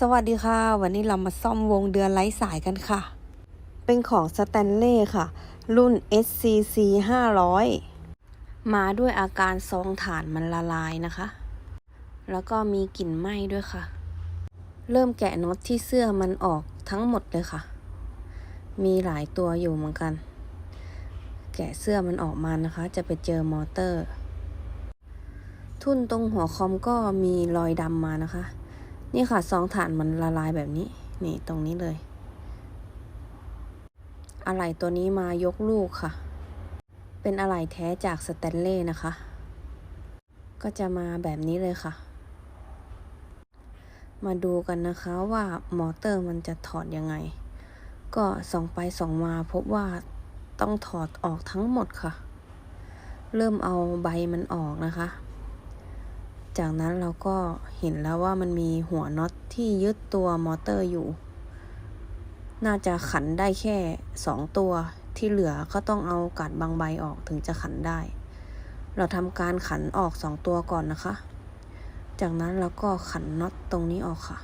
สวัสดีค่ะ วันนี้เรามาซ่อมวงเดือนไร้สายกันค่ะ เป็นของสแตนเล่ค่ะ รุ่น SCC 500 มาด้วยอาการซองฐานมันละลายนะคะ แล้วก็มีกลิ่นไหม้ด้วยค่ะ เริ่มแกะน็อตที่เสื้อมันออกทั้งหมดเลยค่ะ มีหลายตัวอยู่เหมือนกัน แกะเสื้อมันออกมานะคะ จะไปเจอมอเตอร์ ทุ่นตรงหัวคอมก็มีรอยดำมานะคะ นี่ค่ะซองถ่านมันละลายแบบนี้ นี่ตรงนี้เลย อะไหล่ตัวนี้มายกลูกค่ะ เป็นอะไหล่แท้จากสแตนเล่นะคะ ก็จะมาแบบนี้เลยค่ะ มาดูกันนะคะว่ามอเตอร์มันจะถอดยังไง ก็ส่องไปส่องมาพบว่าต้องถอดออกทั้งหมดค่ะ เริ่มเอาใบมันออกนะคะ จากนั้นเราก็เห็นแล้วว่ามันมีหัวน็อตที่ยึดตัวมอเตอร์อยู่ น่าจะขันได้แค่สองตัวที่เหลือก็ต้องเอากัดบางใบออกถึงจะขันได้ เราทำการขันออกสองตัวก่อนนะคะ จากนั้นเราก็ขันน็อตตรงนี้ออกค่ะ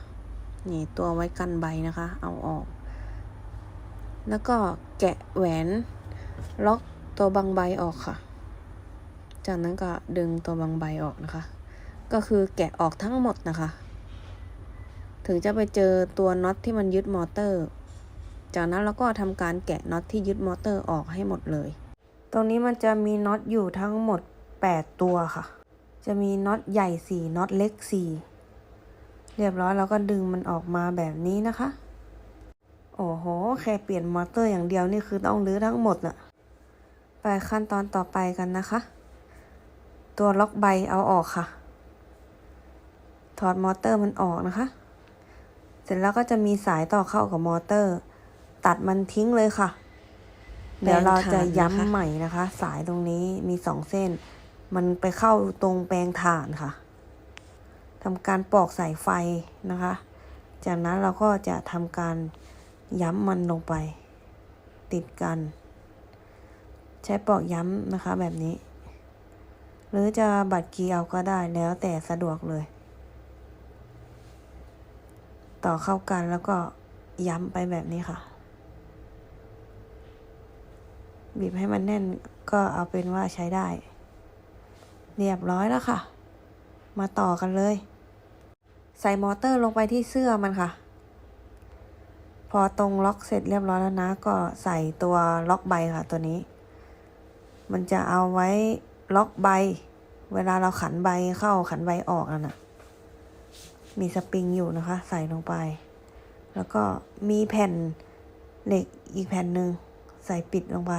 นี่ตัวไว้กันใบนะคะ เอาออก แล้วก็แกะแหวนล็อกตัวบางใบออกค่ะ จากนั้นก็ดึงตัวบางใบออกนะคะ ก็คือแกะออกทั้งหมดนะคะ ถึงจะไปเจอตัวน็อตที่มันยึดมอเตอร์ จากนั้นเราก็ทำการแกะน็อตที่ยึดมอเตอร์ออกให้หมดเลย ตรงนี้มันจะมีน็อตอยู่ทั้งหมด 8 ตัวค่ะ จะมีน็อตใหญ่ 4น็อตเล็ก 4 เรียบร้อยเราก็ดึงมันออกมาแบบนี้นะคะ โอ้โห แค่เปลี่ยนมอเตอร์อย่างเดียวนี่คือต้องรื้อทั้งหมดน่ะ ไปขั้นตอนต่อไปกันนะคะ ตัวล็อกใบเอาออกค่ะ ถอดมอเตอร์มันออกนะคะ เสร็จแล้วก็จะมีสายต่อเข้ากับมอเตอร์ ตัดมันทิ้งเลยค่ะ เดี๋ยวเราจะย้ำใหม่นะคะ สายตรงนี้มีสองเส้น มันไปเข้าตรงแปลงถ่านค่ะทำการปอกสายไฟนะคะ จากนั้นเราก็จะทำการย้ำมันลงไป ติดกัน ใช้ปอกย้ำนะคะแบบนี้ หรือจะบัดกีเอาก็ได้แล้วแต่สะดวกเลย ต่อเข้ากันแล้วก็ย้ำไปแบบนี้ค่ะ บีบให้มันแน่นก็เอาเป็นว่าใช้ได้ เรียบร้อยแล้วค่ะ มาต่อกันเลย ใส่มอเตอร์ลงไปที่เสื้อมันค่ะ พอตรงล็อกเสร็จเรียบร้อยแล้วนะ ก็ใส่ตัวล็อกใบค่ะตัวนี้ มันจะเอาไว้ล็อกใบ เวลาเราขันใบเข้าขันใบออกนั่นน่ะ มีสปริงอยู่นะคะ ใส่ลงไป แล้วก็มีแผ่นเหล็กอีกแผ่นหนึ่งใส่ปิดลงไป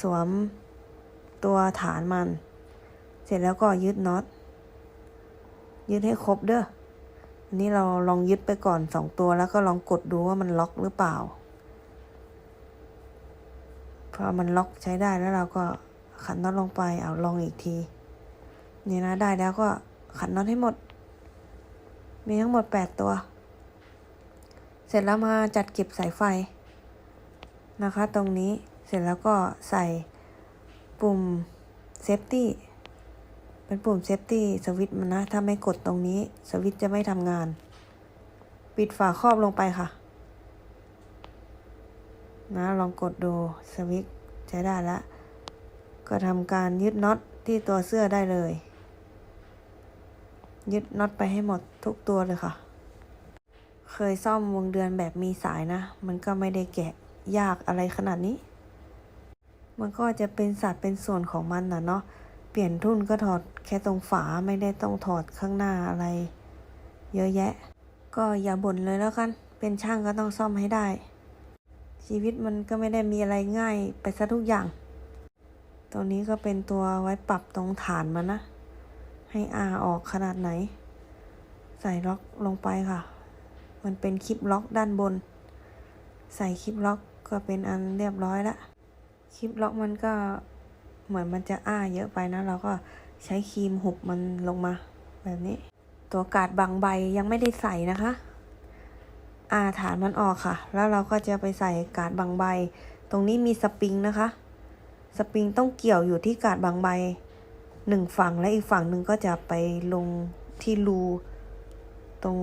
สวมตัวฐานมัน เสร็จแล้วก็ยึดน็อต ยึดให้ครบเด้ออันนี้เราลองยึดไปก่อนสองตัวแล้วก็ลองกดดูว่ามันล็อกหรือเปล่า พอมันล็อกใช้ได้แล้วเราก็ขันน็อตลงไป เอาลองอีกที นี่นะได้แล้วก็ขันน็อตให้หมด มีทั้งหมด 8 ตัว เสร็จแล้วมาจัดเก็บสายไฟนะคะ ตรงนี้เสร็จแล้วก็ใส่ปุ่มเซฟตี้เป็นปุ่มเซฟตี้สวิตช์มันนะ ถ้าไม่กดตรงนี้ สวิตช์จะไม่ทำงาน ปิดฝาครอบลงไปค่ะ นะ ลองกดดูสวิตช์ใช้ได้แล้ว ก็ทำการยึดน็อตที่ตัวเสื้อได้เลย ยึดน็อตไปให้หมดทุกตัวเลยค่ะ เคยซ่อมวงเดือนแบบมีสายนะ มันก็ไม่ได้แกะยากอะไรขนาดนี้ มันก็จะเป็นสัดเป็นส่วนของมันนะเนาะ เปลี่ยนทุ่นก็ถอดแค่ตรงฝาไม่ได้ต้องถอดข้างหน้าอะไร เยอะแยะ ก็อย่าบ่นเลยแล้วกัน เป็นช่างก็ต้องซ่อมให้ได้ ชีวิตมันก็ไม่ได้มีอะไรง่ายไปซะทุกอย่าง ตัวนี้ก็เป็นตัวไว้ปรับตรงฐานมันนะ ให้อาออกขนาดไหน ใส่ล็อกลงไปค่ะ มันเป็นคลิปล็อกด้านบน ใส่คลิปล็อกก็เป็นอันเรียบร้อยละคลิปล็อกมันก็เหมือนมันจะอ้าเยอะไปนะ เราก็ใช้ครีมหุบมันลงมาแบบนี้ ตัวกาดบางใบยังไม่ได้ใส่นะคะ อาฐานมันออกค่ะ แล้วเราก็จะไปใส่กาดบางใบ ตรงนี้มีสปริงนะคะ สปริงต้องเกี่ยวอยู่ที่กาดบางใบ หนึ่งฝั่งและอีกฝั่งหนึ่งก็จะไปลงที่รูตรง